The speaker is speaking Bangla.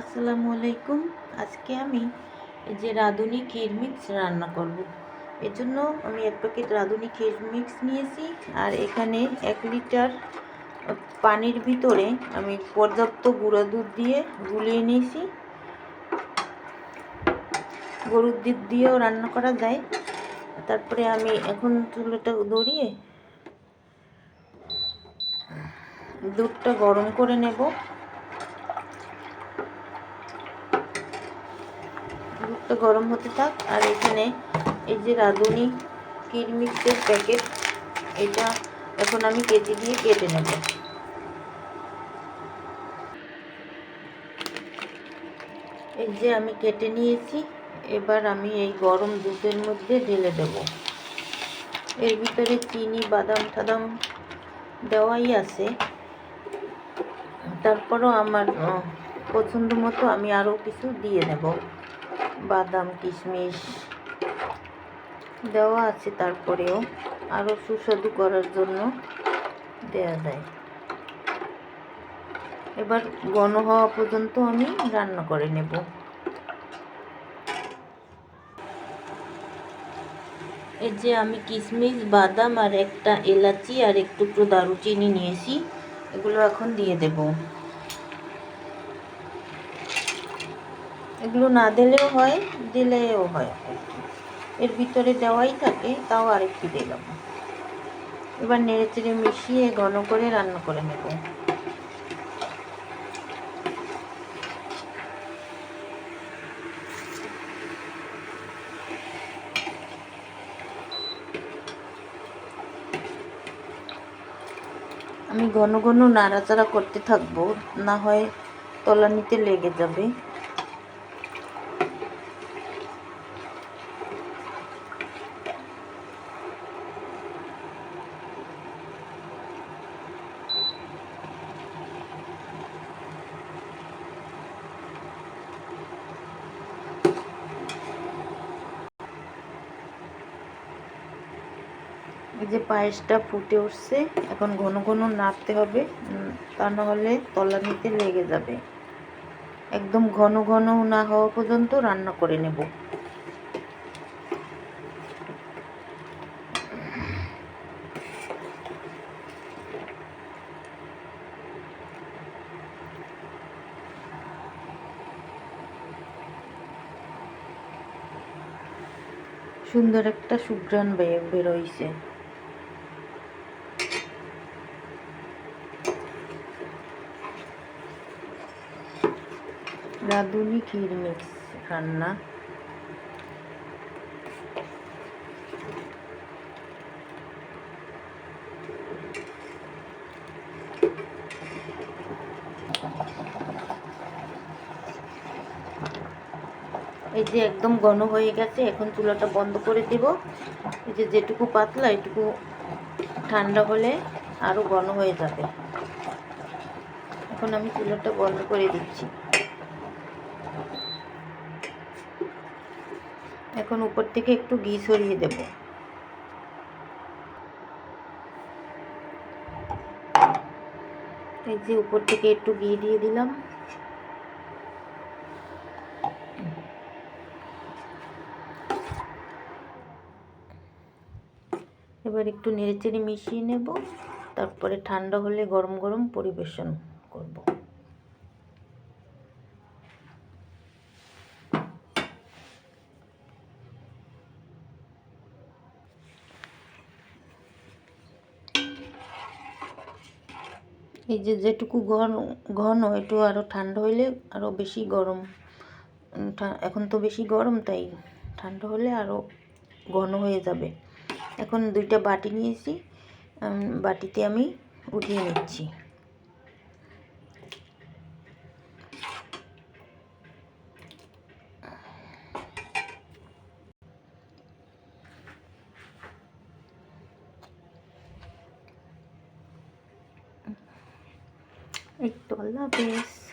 আসসালামু আলাইকুম। আজকে আমি এই যে রাঁধুনি ক্ষীর মিক্স রান্না করব। এর জন্য আমি এক প্যাকেট রাঁধুনি ক্ষীর মিক্স নিয়েছি আর এখানে এক লিটার পানির ভিতরে আমি পর্যাপ্ত গুঁড়া দুধ দিয়ে গুলিয়ে নিয়েছি। গরুর দুধ দিয়েও রান্না করা যায়। তারপরে আমি এখন চুলোটা ধরিয়ে দুধটা গরম করে নেব। দুধটা গরম হতে থাক। আর এখানে এই যে রাঁধুনি কিরমিক্সের প্যাকেট এটা এখন আমি কেটে দিয়ে কেটে নেব। এই যে আমি কেটে নিয়েছি, এবার আমি এই গরম দুধের মধ্যে ঢেলে দেব। এর ভিতরে চিনি, বাদাম টাদাম দেওয়াই আছে। তারপরও আমার পছন্দ মতো আমি আরও কিছু দিয়ে নেব বাদাম, কিশমিশ দেওয়া আছে তারপরেও। আরও সুস্বাদু করার জন্য দেওয়া যায়। এবার ঘন হওয়া পর্যন্ত আমি রান্না করে নেব। এই যে আমি কিশমিশ, বাদাম আর একটা এলাচি আর একটু টুকরো দারুচিনি নিয়েছি। এগুলো এখন দিয়ে দেব। এগুলো না দিলেও হয় দিলেও হয়। এর ভিতরে দেওয়াই থাকে, তাও আরেকটু দিলাম এবার নেড়ে চেড়ে মিশিয়ে ঘন করে রান্না করে নেব। আমি ঘন ঘন নাড়াচাড়া করতে থাকব, না হয় তলানিতে লেগে যাবে। এই যে পায়েসটা ফুটে উঠছে, এখন ঘন ঘন নাড়তে হবে তা না হলে তলানিতে লেগে যাবে। একদম ঘন ঘন না হওয়া পর্যন্ত রান্না করে নেব। সুন্দর একটা সুঘ্রাণ বেরোইছে। রাঁধুনি ক্ষীর মিক্স রান্না। এই যে একদম ঘন হয়ে গেছে, এখন চুলাটা বন্ধ করে দিব। এই যে যেটুকু পাতলা, এটুকু ঠান্ডা হলে আরও ঘন হয়ে যাবে। এখন আমি চুলাটা বন্ধ করে দিচ্ছি। এখন উপর থেকে একটু ঘি সরিয়ে দেব। এই যে উপর থেকে একটু ঘি দিয়ে দিলাম। এবার একটু নেড়েচেড়ে মিশিয়ে নেব, তারপরে ঠান্ডা হলে গরম গরম পরিবেশন করব। এই যে যেটুকু ঘন ঘন, একটু আরও ঠান্ডা হইলে আরও বেশি গরম। এখন তো বেশি গরম, তাই ঠান্ডা হলে আরও ঘন হয়ে যাবে। এখন দুইটা বাটি নিয়েছি বাটিতে আমি উঠিয়ে নিচ্ছি। এই তো আল্লাহ হাফেজ